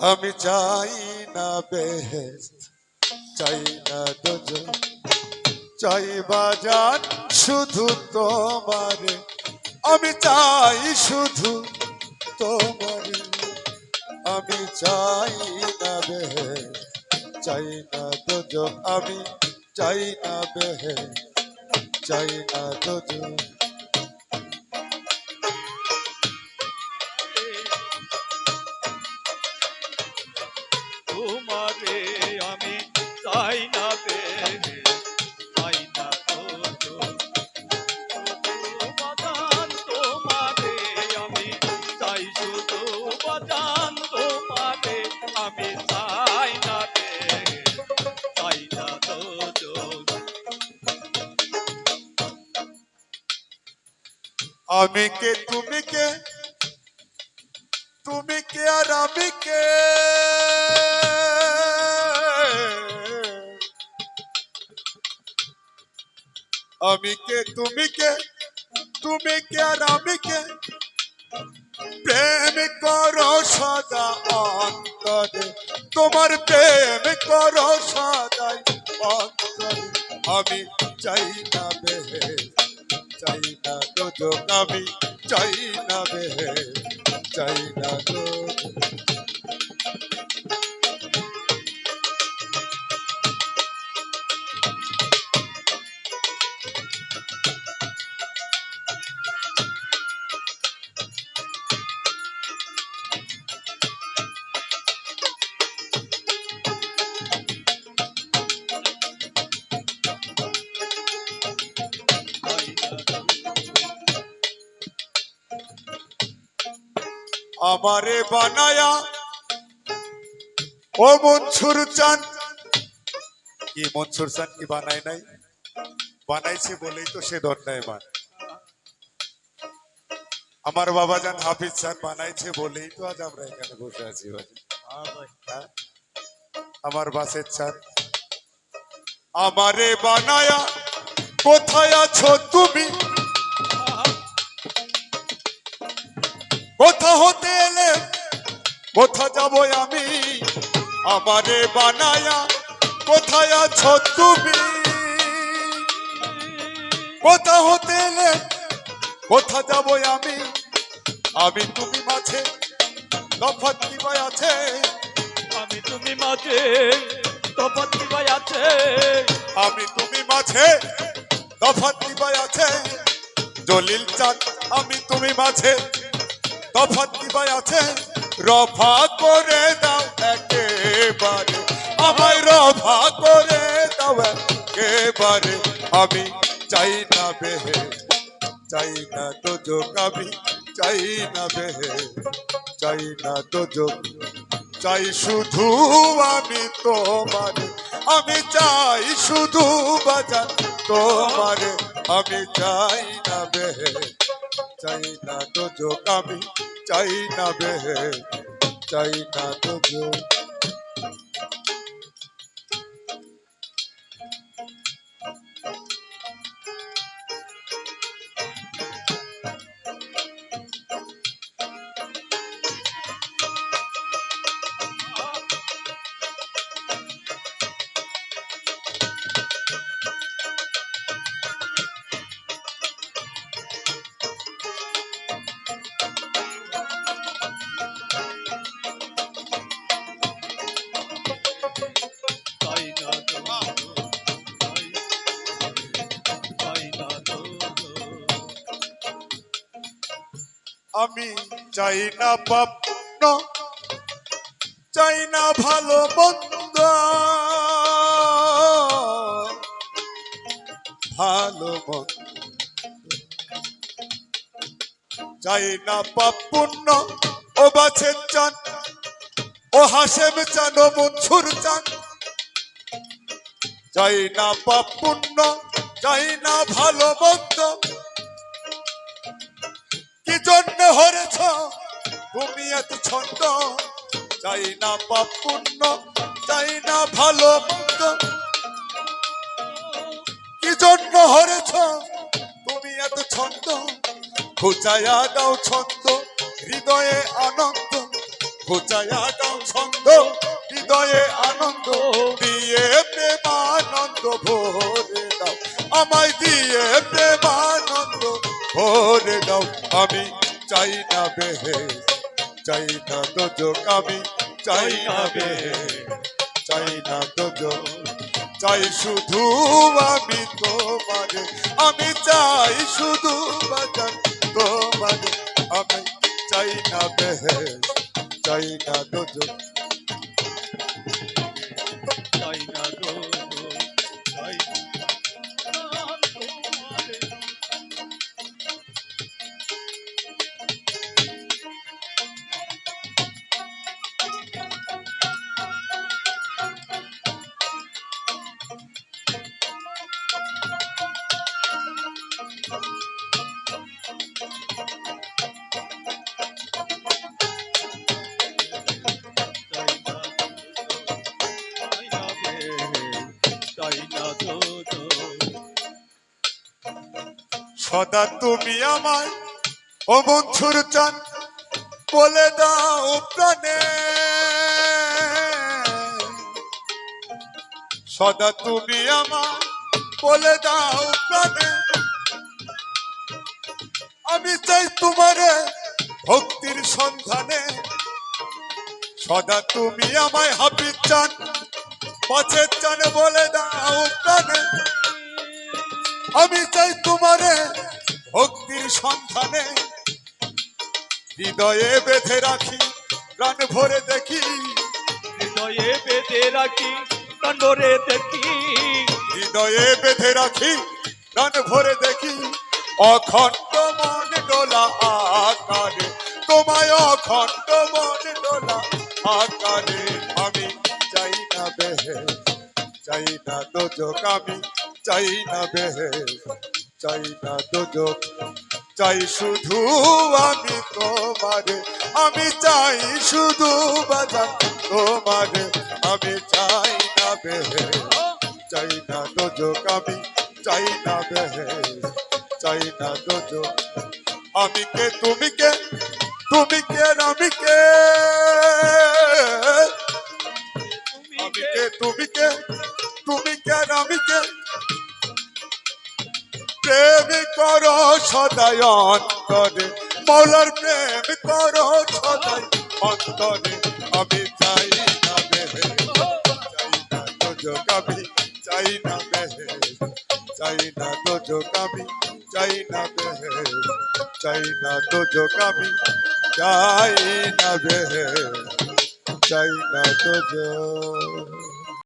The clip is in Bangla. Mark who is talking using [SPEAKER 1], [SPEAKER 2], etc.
[SPEAKER 1] আমি চাই না বেহেস্ত চাই না দোজো, চাই বাজান শুধু তোমারে। আমি চাই শুধু তোমারে। আমি চাই না বেহেস্ত চাই না দোজো। আমি চাই না বেহেস্ত চাই না দোজো।
[SPEAKER 2] তোমারে আমি চাই না পেয়ে চাই না তো। বাজান তোমারে আমি চাই, শুধু বাজান তোমারে আমি চাই না পেয়ে চাই না তো।
[SPEAKER 1] আমি কে, তুমি কে তুমি কে আর আমি কে আমি কে, তুমি কে? তুমি কে আর আমি কে? প্রেম করো সদা অন্তরে, তোমার প্রেম করো সদাই অন্তরে। আমি চাই না বেহে চাই না দোজক, আমি আমারে বানায়া। ও মনসুর চান। কি মনসুর চান কি বানায় নাই? বানাইছে বলেই তো সে দণ্ডায় মান আমার বাবা যান হাফিজ চান বানাইছে বলেই তো আজ আমরা এখানে বসে আছি
[SPEAKER 2] হ্যাঁ?
[SPEAKER 1] আমার বাসের চান। আমারে বানায়া, কোথায় আছো তুমি? হতে এলে কোথা যাব আমি? আমারে বানায়া কোথায় আছো তুমি? কোথা হতে এলে কোথা যাব আমি? আমি তুমি মাঝে তফাৎ কি ভাই আছে?
[SPEAKER 2] আমি তুমি মাঝে তফাৎ কি ভাই আছে?
[SPEAKER 1] আমি তুমি মাঝে তফাৎ কি ভাই আছে? দলিল চাঁদ আমি তুমি মাঝে তফাৎ কি ভাই আছে। রফা করে দাও একেবারে। আমায় রফা করে দাও একেবারে। আমি চাই না বেহে, চাই না তো যোগ, আমি চাই না বেহে, চাই না তো যোগ। চাই শুধু আমি তোমারে, আমি চাই শুধু বাজার তোমারে। আমি চাই না বেহে চাই না তো যোগ আমি চাই না বেহে চাই না তো যোগ আমি চাই না পাপ্ন, চাই না ভালো মন্দ ভালো মন্দ চাই না পাপুণ্য ও বাছের চান ও হাসেম চান ও মনসুর চান চাই না পাপুণ্য চাই না ভালো মন্দ জন্য হরেছ। তুমি এত ছন্দ চাই না পাপ চাই না ভালো মন্দ। কি জন্য হরেছ? তুমি এত ছন্দ খুচাইয়া দাও ছন্দ, হৃদয়ে আনন্দ। ঘুচাইয়া দাও ছন্দ, হৃদয়ে আনন্দ, দিয়ে প্রেমানন্দ ভরে দাও। আমায় দিয়ে প্রেমানন্দ ভরে দাও। আমি চাই না বেহে চাই না দোজক, আমি চাই না বেহে চাই না দোজক, চাই শুধু আমি তোমারে আমি চাই শুধু বাজার তোমারে আমি চাই না বেহে চাই না দোজক সদা তুমি আমায়, ও বন্ধুর চান বলে দাও প্রাণে। সদা তুমি আমায়, বলে দাও প্রাণে। আমি চাই তোমারে ভক্তির সন্ধানে। সদা তুমি আমায় হাবির চান পথের চান বলে দাও প্রাণে। আমি চাই তোমারে ভক্তির সন্ধানে। হৃদয়ে বেঁধে রাখি প্রাণ ভরে দেখি।
[SPEAKER 2] হৃদয়ে বেঁধে রাখি কান্ডরে দেখি।
[SPEAKER 1] হৃদয়ে বেঁধে রাখি প্রাণ ভরে দেখি। অখণ্ড মন ডোলা আকারে তোমায় অখণ্ড মন ডোলা আকারে আমি বেহে চাই না দোজক আমি, চাই না বেহে চাই না দোজক, চাই শুধু আমি তোমারে। আমি চাই শুধু বাজার তোমারে। আমি চাই না বেহে চাই না দোজক আমি, চাই না বেহে চাই না দোজক, আমি কে, তুমি কে? তুমি কে, আমি কে?
[SPEAKER 2] তুমি কে?
[SPEAKER 1] তুমি কে আর আমি কে? প্রেম করো সদাই অন্তরে, মৌলার প্রেম করো সদাই অন্তরে। আমি চাই না বেহে আমি, চাই না বেহে চাই না দোজক আমি, চাই না বেহে চাই না দোজক আমি, চাই না বেহে চাই না দোজক।